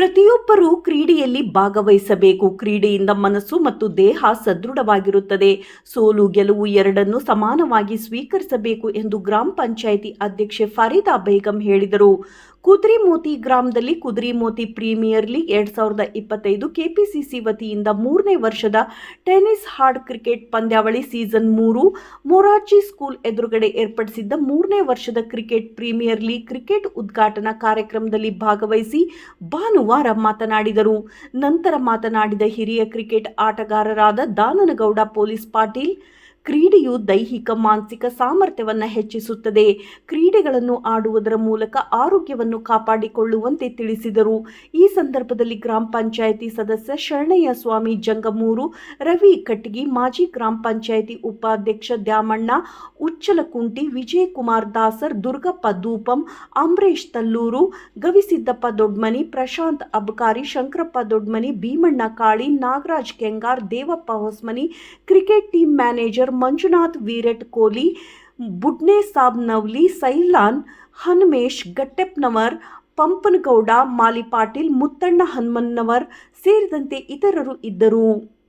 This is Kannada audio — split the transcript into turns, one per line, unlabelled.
ಪ್ರತಿಯೊಬ್ಬರೂ ಕ್ರೀಡೆಯಲ್ಲಿ ಭಾಗವಹಿಸಬೇಕು. ಕ್ರೀಡೆಯಿಂದ ಮನಸ್ಸು ಮತ್ತು ದೇಹ ಸದೃಢವಾಗಿರುತ್ತದೆ. ಸೋಲು, ಗೆಲುವು ಎರಡನ್ನು ಸಮಾನವಾಗಿ ಸ್ವೀಕರಿಸಬೇಕು ಎಂದು ಗ್ರಾಮ ಪಂಚಾಯಿತಿ ಅಧ್ಯಕ್ಷೆ ಫರೀದಾ ಬೇಗಂ ಹೇಳಿದರು. ಕುದ್ರಿಮೋತಿ ಗ್ರಾಮದಲ್ಲಿ ಕುದ್ರಿಮೋತಿ ಪ್ರೀಮಿಯರ್ ಲೀಗ್ ಎರಡ್ ಸಾವಿರದ ಇಪ್ಪತ್ತೈದು ಕೆಪಿಸಿಸಿ ವತಿಯಿಂದ ಮೂರನೇ ವರ್ಷದ ಟೆನಿಸ್ ಹಾರ್ಡ್ ಕ್ರಿಕೆಟ್ ಪಂದ್ಯಾವಳಿ ಸೀಸನ್ ಮೂರು ಮೊರಾರ್ಜಿ ಸ್ಕೂಲ್ ಎದುರುಗಡೆ ಏರ್ಪಡಿಸಿದ್ದ ಮೂರನೇ ವರ್ಷದ ಕ್ರಿಕೆಟ್ ಪ್ರೀಮಿಯರ್ ಲೀಗ್ ಕ್ರಿಕೆಟ್ ಉದ್ಘಾಟನಾ ಕಾರ್ಯಕ್ರಮದಲ್ಲಿ ಭಾಗವಹಿಸಿ ಭಾನುವಾರ ಮಾತನಾಡಿದರು. ನಂತರ ಮಾತನಾಡಿದ ಹಿರಿಯ ಕ್ರಿಕೆಟ್ ಆಟಗಾರರಾದ ದಾನನಗೌಡ ಪೊಲೀಸ್ ಪಾಟೀಲ್ ಕ್ರೀಡೆಯು ದೈಹಿಕ, ಮಾನಸಿಕ ಸಾಮರ್ಥ್ಯವನ್ನು ಹೆಚ್ಚಿಸುತ್ತದೆ. ಕ್ರೀಡೆಗಳನ್ನು ಆಡುವುದರ ಮೂಲಕ ಆರೋಗ್ಯವನ್ನು ಕಾಪಾಡಿಕೊಳ್ಳುವಂತೆ ತಿಳಿಸಿದರು. ಈ ಸಂದರ್ಭದಲ್ಲಿ ಗ್ರಾಮ ಪಂಚಾಯಿತಿ ಸದಸ್ಯ ಶರಣಯ್ಯ ಸ್ವಾಮಿ ಜಂಗಮೂರು, ರವಿ ಕಟ್ಟಿಗಿ, ಮಾಜಿ ಗ್ರಾಮ ಪಂಚಾಯಿತಿ ಉಪಾಧ್ಯಕ್ಷ Dyamanna, Uchchalakunti Vijayakumar Dasar, Durgappa Dupam Ambareesh Tallur, Gavisiddappa Dodmani, Prashant Abakari, Shankarappa Dodmani, Bheemanna Kali, Nagaraj Kengar, Devappa Hosmani, cricket team manager Manjunath, Virat Kohli, Budne Sab Navli, Sailan, Hanumesh, Gattepnavar, Pampanagouda, Mali Patil, Muttanna Hanumannavar ಸೇರಿದಂತೆ ಇತರರು ಇದ್ದರು.